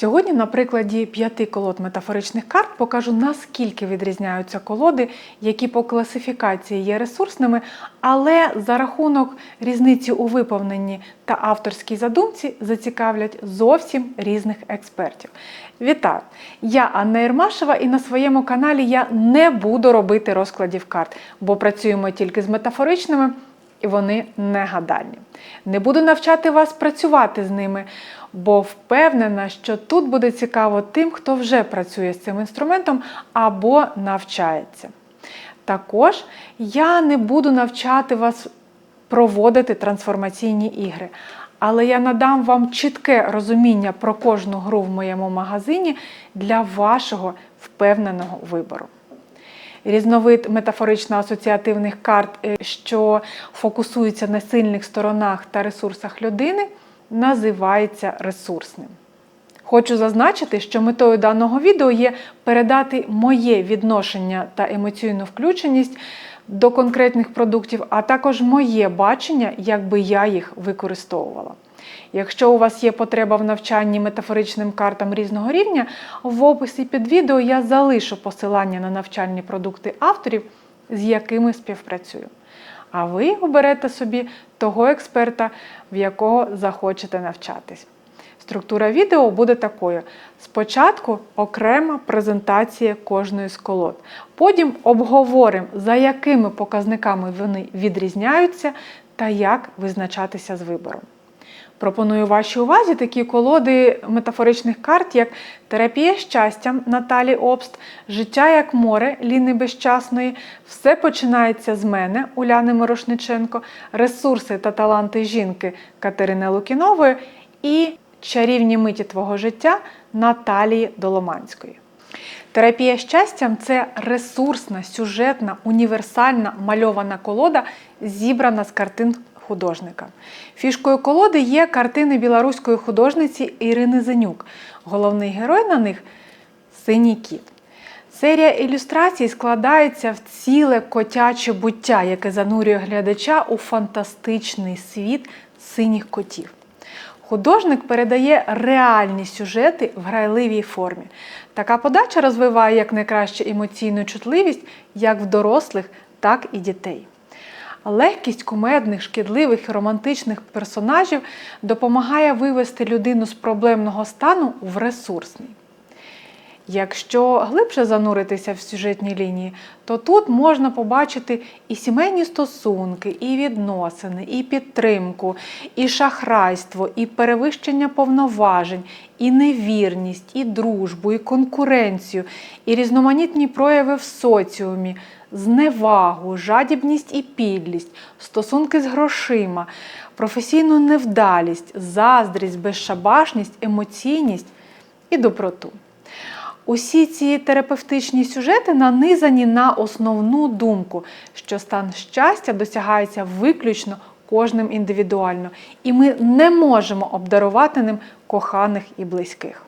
Сьогодні на прикладі п'яти колод метафоричних карт покажу, наскільки відрізняються колоди, які по класифікації є ресурсними, але за рахунок різниці у виповненні та авторській задумці зацікавлять зовсім різних експертів. Вітаю! Я Анна Єрмашева, і на своєму каналі я не буду робити розкладів карт, бо працюємо тільки з метафоричними. І вони не гадальні. Не буду навчати вас працювати з ними, бо впевнена, що тут буде цікаво тим, хто вже працює з цим інструментом або навчається. Також я не буду навчати вас проводити трансформаційні ігри, але я надам вам чітке розуміння про кожну гру в моєму магазині для вашого впевненого вибору. Різновид метафорично-асоціативних карт, е, що фокусуються на сильних сторонах та ресурсах людини, називається ресурсним. Хочу зазначити, що метою даного відео є передати моє відношення та емоційну включеність до конкретних продуктів, а також моє бачення, як би я їх використовувала. Якщо у вас є потреба в навчанні метафоричним картам різного рівня, в описі під відео я залишу посилання на навчальні продукти авторів, з якими співпрацюю. А ви оберете собі того експерта, в якого захочете навчатись. Структура відео буде такою: спочатку окрема презентація кожної з колод. Потім обговоримо, за якими показниками вони відрізняються та як визначатися з вибором. Пропоную вашій увазі такі колоди метафоричних карт, як терапія щастям Наталі Обст, Життя як море Ліни Безчасної, Все починається з мене Уляни Морошниченко, Ресурси та таланти жінки Катерини Лукінової і Чарівні миті твого життя Наталії Доломанської. Терапія щастям це ресурсна, сюжетна, універсальна мальована колода, зібрана з картин художника. Фішкою колоди є картини білоруської художниці Ірини Зенюк. Головний герой на них синій кіт. Серія ілюстрацій складається в ціле котяче буття, яке занурює глядача у фантастичний світ синіх котів. Художник передає реальні сюжети в грайливій формі. Така подача розвиває як найкраще емоційну чутливість як в дорослих, так і дітей. Легкість кумедних, шкідливих і романтичних персонажів допомагає вивести людину з проблемного стану в ресурсний. Якщо глибше зануритися в сюжетні лінії, то тут можна побачити і сімейні стосунки, і відносини, і підтримку, і шахрайство, і перевищення повноважень, і невірність, і дружбу, і конкуренцію, і різноманітні прояви в соціумі, зневагу, жадібність і підлість, стосунки з грошима, професійну невдалість, заздрість, безшабашність, емоційність і доброту. Усі ці терапевтичні сюжети нанизані на основну думку, що стан щастя досягається виключно кожним індивідуально, і ми не можемо обдарувати ним коханих і близьких.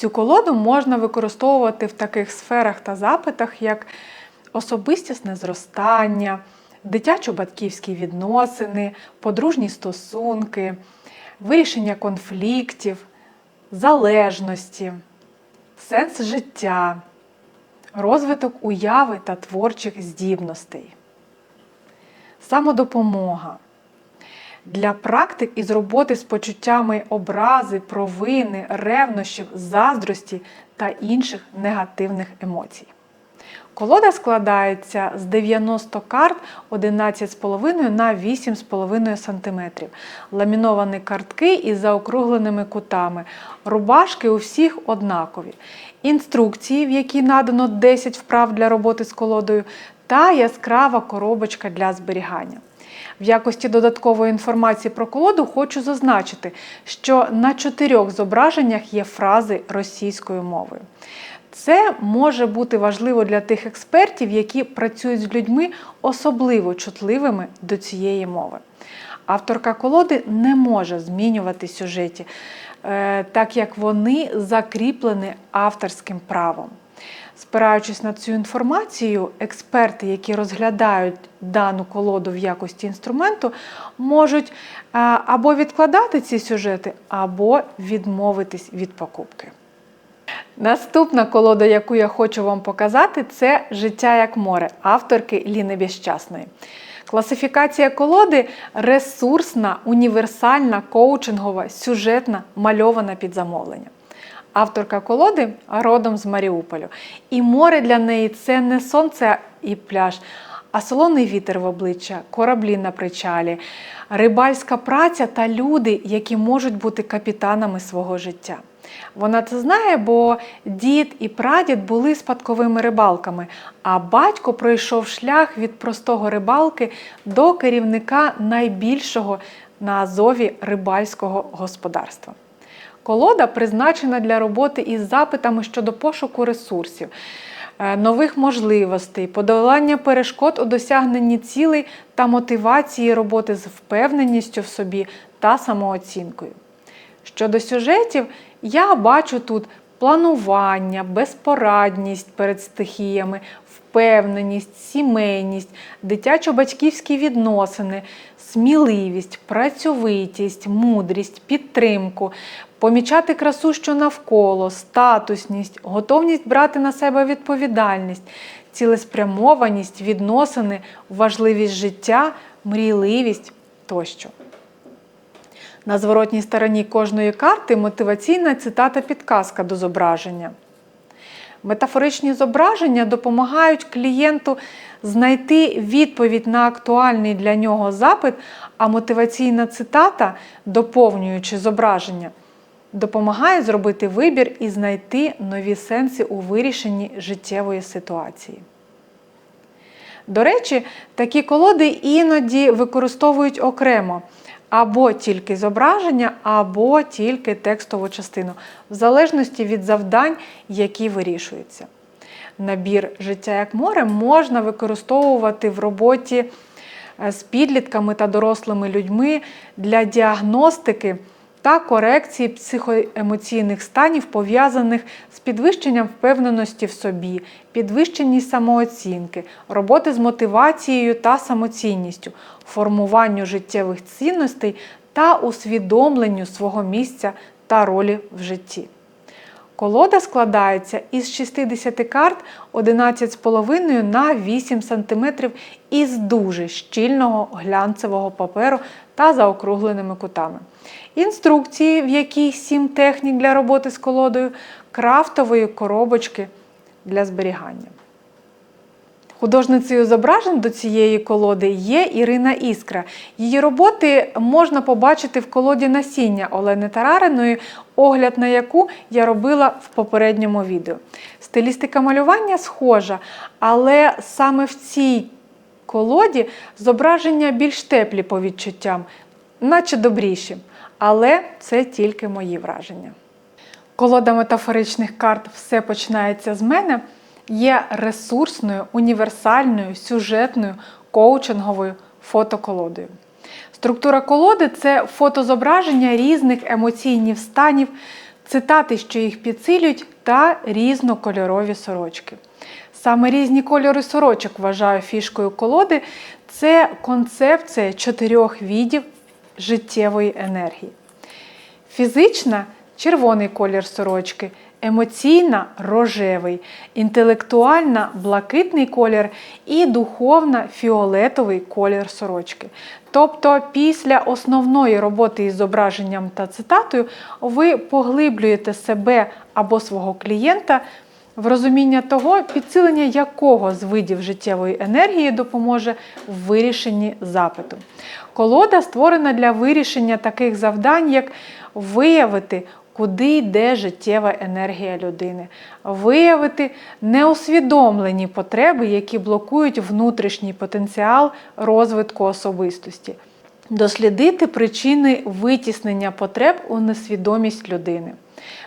Цю колоду можна використовувати в таких сферах та запитах, як особистісне зростання, дитячо-батьківські відносини, подружні стосунки, вирішення конфліктів залежності, сенс життя, розвиток уяви та творчих здібностей, самодопомога. Для практик із роботи з почуттями образи, провини, ревнощів, заздрості та інших негативних емоцій. Колода складається з 90 карт 11,5 на 8,5 см. Ламіновані картки із заокругленими кутами. Рубашки у всіх однакові. Інструкції, в якій надано 10 вправ для роботи з колодою, та яскрава коробочка для зберігання. В якості додаткової інформації про колоду хочу зазначити, що на чотирьох зображеннях є фрази російською мовою. Це може бути важливо для тих експертів, які працюють з людьми особливо чутливими до цієї мови. Авторка колоди не може змінювати сюжеті, е, так як вони закріплені авторським правом. Спираючись на цю інформацію, експерти, які розглядають дану колоду в якості інструменту, можуть е, або відкладати ці сюжети, або відмовитись від покупки. Наступна колода, яку я хочу вам показати, це Життя як море авторки Ліни Біщасної. Класифікація колоди ресурсна, універсальна, коучингова, сюжетна, мальована під замовлення. Авторка колоди родом з Маріуполю. І море для неї це не сонце і пляж, а солоний вітер в обличчя, кораблі на причалі, рибальська праця та люди, які можуть бути капітанами свого життя. Вона це знає, бо дід і прадід були спадковими рибалками, а батько пройшов шлях від простого рибалки до керівника найбільшого на Азові рибальського господарства. Колода призначена для роботи із запитами щодо пошуку ресурсів, е, нових можливостей, подолання перешкод у досягненні цілей та мотивації роботи з впевненістю в собі та самооцінкою. Щодо сюжетів, я бачу тут планування, безпорадність перед стихіями, впевненість, сімейність, дитячо-батьківські відносини, сміливість, працьовитість, мудрість, підтримку, помічати красу, що навколо, статусність, готовність брати на себе відповідальність, цілеспрямованість, відносини, важливість життя, мрійливість тощо. На зворотній стороні кожної карти мотиваційна цитата підказка до зображення. Метафоричні зображення допомагають клієнту знайти відповідь на актуальний для нього запит, а мотиваційна цитата, доповнюючи зображення, допомагає зробити вибір і знайти нові сенси у вирішенні життєвої ситуації. До речі, такі колоди іноді використовують окремо або тільки зображення, або тільки текстову частину, в залежності від завдань, які вирішуються. Набір життя як море можна використовувати в роботі е, з підлітками та дорослими людьми для діагностики та корекції психоемоційних станів, пов'язаних з підвищенням впевненості в собі, підвищенні самооцінки, роботи з мотивацією та самоцінністю, формуванню життєвих цінностей та усвідомленню свого місця та ролі в житті. Колода складається із 60 карт 11,5 на 8 см із дуже щільного глянцевого паперу та заокругленими кутами. Інструкції, в якій 7 технік для роботи з колодою, крафтової коробочки для зберігання. Художницею зображень до цієї колоди є Ірина Іскра. Її роботи можна побачити в колоді насіння Олени Тарариної, огляд на яку я робила в попередньому відео. Стилістика малювання схожа, але саме в цій колоді зображення більш теплі по відчуттям, наче добріші. Але це тільки мої враження. Колода метафоричних карт Все починається з мене є ресурсною, універсальною, сюжетною, коучинговою фотоколодою. Структура колоди це фотозображення різних емоційних станів, цитати, що їх підсилюють, та різнокольорові сорочки. Саме різні кольори сорочок вважаю фішкою колоди. Це концепція чотирьох видів життєвої енергії. Фізична червоний колір сорочки, емоційна рожевий, інтелектуальна блакитний колір і духовна фіолетовий колір сорочки. Тобто, після основної роботи із зображенням та цитатою ви поглиблюєте себе або свого клієнта. В розуміння того, підсилення якого з видів життєвої енергії допоможе в вирішенні запиту. Колода створена для вирішення таких завдань, як виявити куди йде життєва енергія людини, виявити неусвідомлені потреби, які блокують внутрішній потенціал розвитку особистості, дослідити причини витіснення потреб у несвідомість людини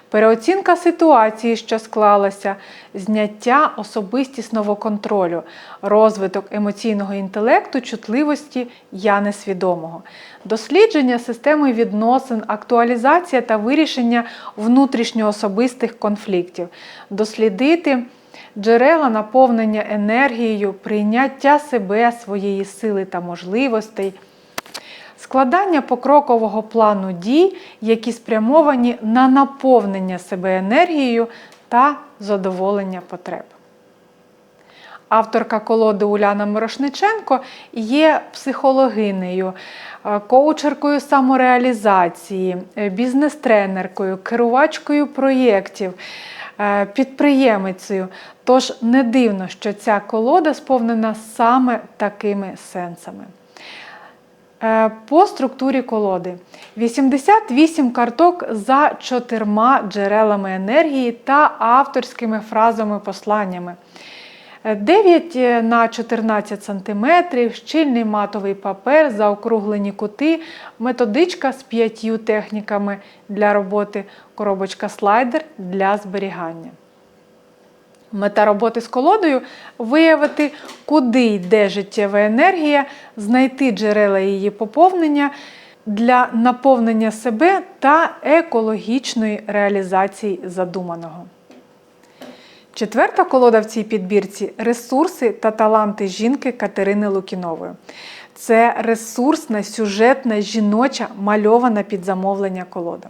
переоцінка ситуації, що склалася, зняття особистісного контролю, розвиток емоційного інтелекту, чутливості я несвідомого, дослідження системи відносин, актуалізація та вирішення внутрішньоособистих конфліктів, дослідити. джерела наповнення енергією, прийняття себе, своєї сили та можливостей, складання покрокового плану дій, які спрямовані на наповнення себе енергією та задоволення потреб. Авторка колоди Уляна Мирошниченко є психологинею, е, коучеркою самореалізації, е, бізнес-тренеркою, керувачкою проєктів, е, підприємицею. Тож не дивно, що ця колода сповнена саме такими сенсами. Е, По структурі колоди 88 карток за чотирма джерелами енергії та авторськими фразами-посланнями. 9 на 14 см, щільний матовий папер, заокруглені кути, методичка з п'ятью техніками для роботи, коробочка слайдер для зберігання. Мета роботи з колодою виявити, куди йде життєва енергія, знайти джерела її поповнення для наповнення себе та екологічної реалізації задуманого. Четверта колода в цій підбірці ресурси та таланти жінки Катерини Лукінової. Це ресурсна, сюжетна, жіноча, мальована під замовлення колода.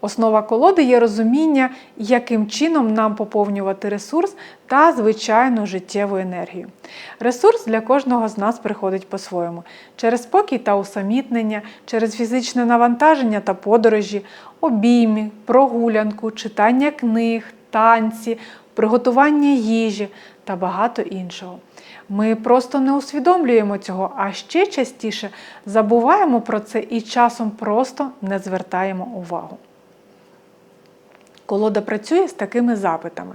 Основа колоди є розуміння, яким чином нам поповнювати ресурс та звичайну життєву енергію. Ресурс для кожного з нас приходить по-своєму: через спокій та усамітнення, через фізичне навантаження та подорожі, обійми, прогулянку, читання книг, танці, приготування їжі та багато іншого. Ми просто не усвідомлюємо цього, а ще частіше забуваємо про це і часом просто не звертаємо увагу. Колода працює з такими запитами: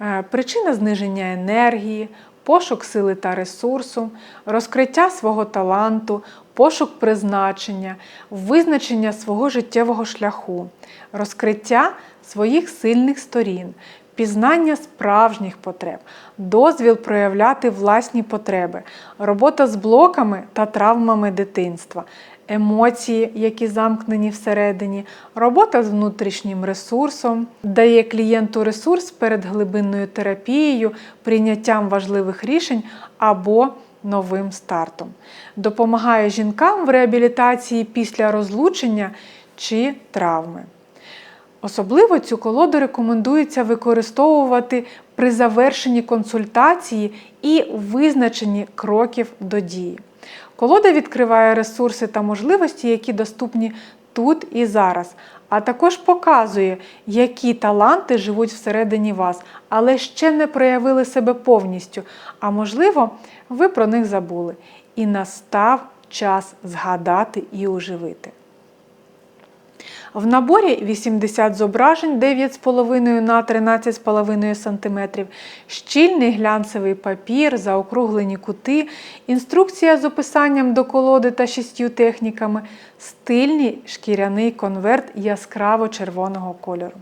Е, причина зниження енергії, пошук сили та ресурсу, розкриття свого таланту, пошук призначення, визначення свого життєвого шляху, розкриття своїх сильних сторін, пізнання справжніх потреб, дозвіл проявляти власні потреби, робота з блоками та травмами дитинства, емоції, які замкнені всередині, робота з внутрішнім ресурсом, дає клієнту ресурс перед глибинною терапією, прийняттям важливих рішень або новим стартом. Допомагає жінкам в реабілітації після розлучення чи травми. Особливо цю колоду рекомендується використовувати при завершенні консультації і визначенні кроків до дії. Колода відкриває ресурси та можливості, які доступні тут і зараз, а також показує, які таланти живуть всередині вас, але ще не проявили себе повністю. А можливо, ви про них забули. І настав час згадати і оживити. В наборі 80 зображень 9,5 на 13,5 см, щільний глянцевий папір, заокруглені кути, інструкція з описанням до колоди та шістю техніками, стильний шкіряний конверт яскраво червоного кольору.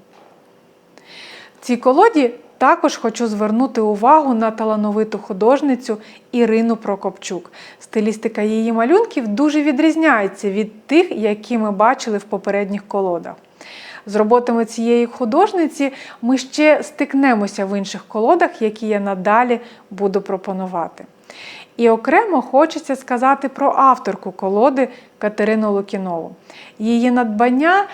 В цій колоді також хочу звернути увагу на талановиту художницю Ірину Прокопчук. Стилістика її малюнків дуже відрізняється від тих, які ми бачили в попередніх колодах. З роботами цієї художниці ми ще стикнемося в інших колодах, які я надалі буду пропонувати. І окремо хочеться сказати про авторку колоди Катерину Лукінову. Її надбання.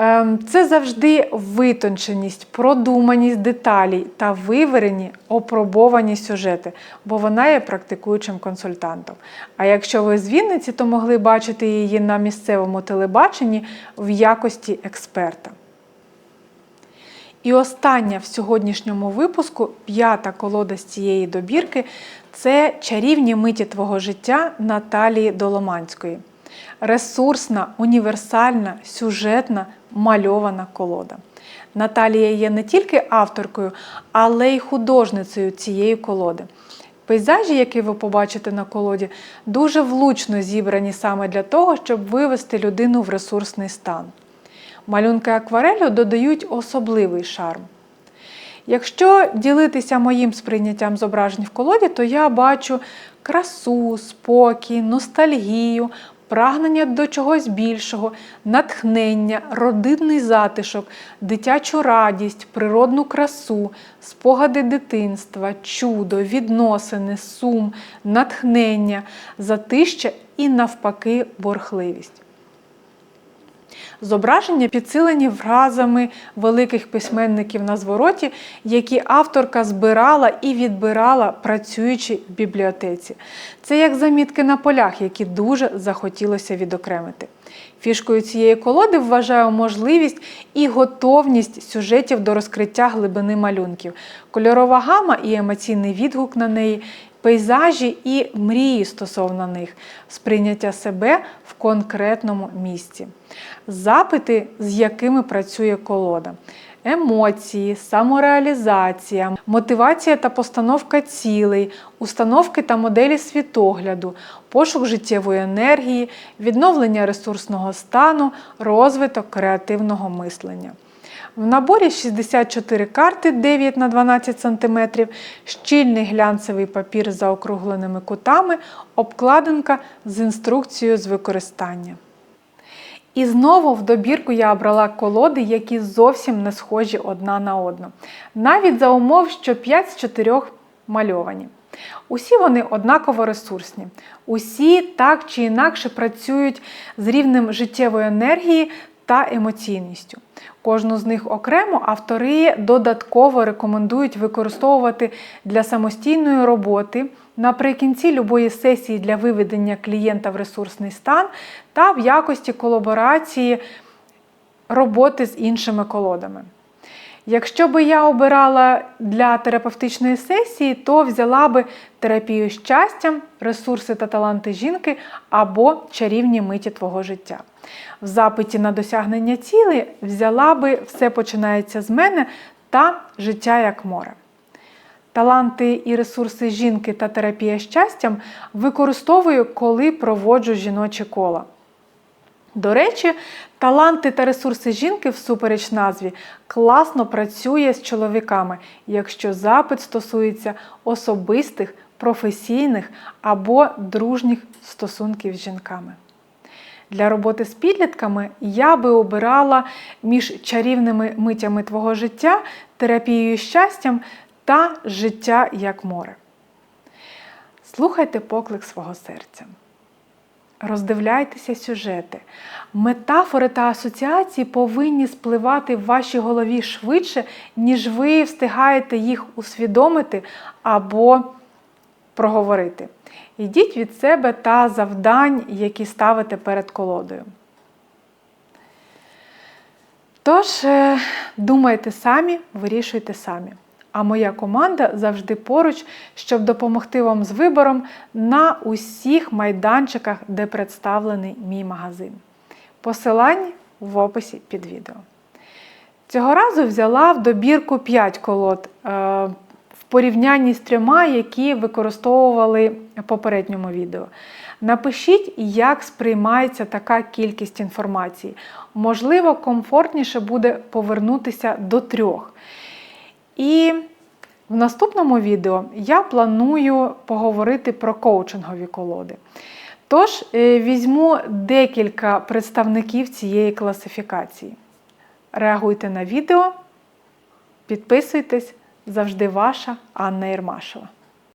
Ем, Це завжди витонченість, продуманість деталей та виверені, опробовані сюжети, бо вона є практикуючим консультантом. А якщо ви з Вінниці, то могли бачити її на місцевому телебаченні в якості експерта. І остання в сьогоднішньому випуску, п'ята колода з цієї добірки це чарівні миті твого життя Наталії Доломанської. Ресурсна, універсальна, сюжетна, мальована колода. Наталія є не тільки авторкою, але й художницею цієї колоди. Пейзажі, які ви побачите на колоді, дуже влучно зібрані саме для того, щоб вивести людину в ресурсний стан. Малюнки акварелю додають особливий шарм. Якщо ділитися моїм сприйняттям зображень в колоді, то я бачу красу, спокій, ностальгію, прагнення до чогось більшого, натхнення, родинний затишок, дитячу радість, природну красу, спогади дитинства, чудо, відносини, сум, натхнення, затища і навпаки борхливість. Зображення підсилені фразами великих письменників на звороті, які авторка збирала і відбирала, працюючи в бібліотеці. Це як замітки на полях, які дуже захотілося відокремити. Фішкою цієї колоди вважаю можливість і готовність сюжетів до розкриття глибини малюнків, кольорова гама і емоційний відгук на неї, пейзажі і мрії стосовно них, сприйняття себе в конкретному місці, запити, з якими працює колода. Емоції, самореалізація, мотивація та постановка цілей, установки та моделі світогляду, пошук життєвої енергії, відновлення ресурсного стану, розвиток креативного мислення. В наборі 64 карти 9 на 12 см, щільний глянцевий папір з заокругленими кутами, обкладинка з інструкцією з використання. І знову в добірку я обрала колоди, які зовсім не схожі одна на одну. Навіть за умов, що 5 з 4 мальовані. Усі вони однаково ресурсні. Усі так чи інакше працюють з рівнем життєвої енергії та емоційністю. Кожну з них окремо автори додатково рекомендують використовувати для самостійної роботи наприкінці любої сесії для виведення клієнта в ресурсний стан та в якості колаборації роботи з іншими колодами. Якщо би я обирала для терапевтичної сесії, то взяла би терапію щастям, ресурси та таланти жінки або чарівні миті твого життя. В запиті на досягнення цілей взяла би все починається з мене та життя як море. Таланти і ресурси жінки та терапія щастям використовую, коли проводжу жіночі кола. До речі, таланти та ресурси жінки, всупереч назві, класно працює з чоловіками, якщо запит стосується особистих, професійних або дружніх стосунків з жінками. Для роботи з підлітками я би обирала між чарівними митями твого життя, терапією щастям та життя як море. Слухайте поклик свого серця. Роздивляйтеся сюжети. Метафори та асоціації повинні спливати в вашій голові швидше, ніж ви встигаєте їх усвідомити або проговорити. Йдіть від себе та завдань, які ставите перед колодою. Тож, е, думайте самі, вирішуйте самі. А моя команда завжди поруч, щоб допомогти вам з вибором на усіх майданчиках, де представлений мій магазин. Посилання в описі під відео. Цього разу взяла в добірку 5 колод е, в порівнянні з трьома, які використовували в попередньому відео. Напишіть, як сприймається така кількість інформації. Можливо, комфортніше буде повернутися до трьох. І в наступному відео я планую поговорити про коучингові колоди. Тож, е, візьму декілька представників цієї класифікації. Реагуйте на відео, підписуйтесь, завжди ваша Анна Єрмашева.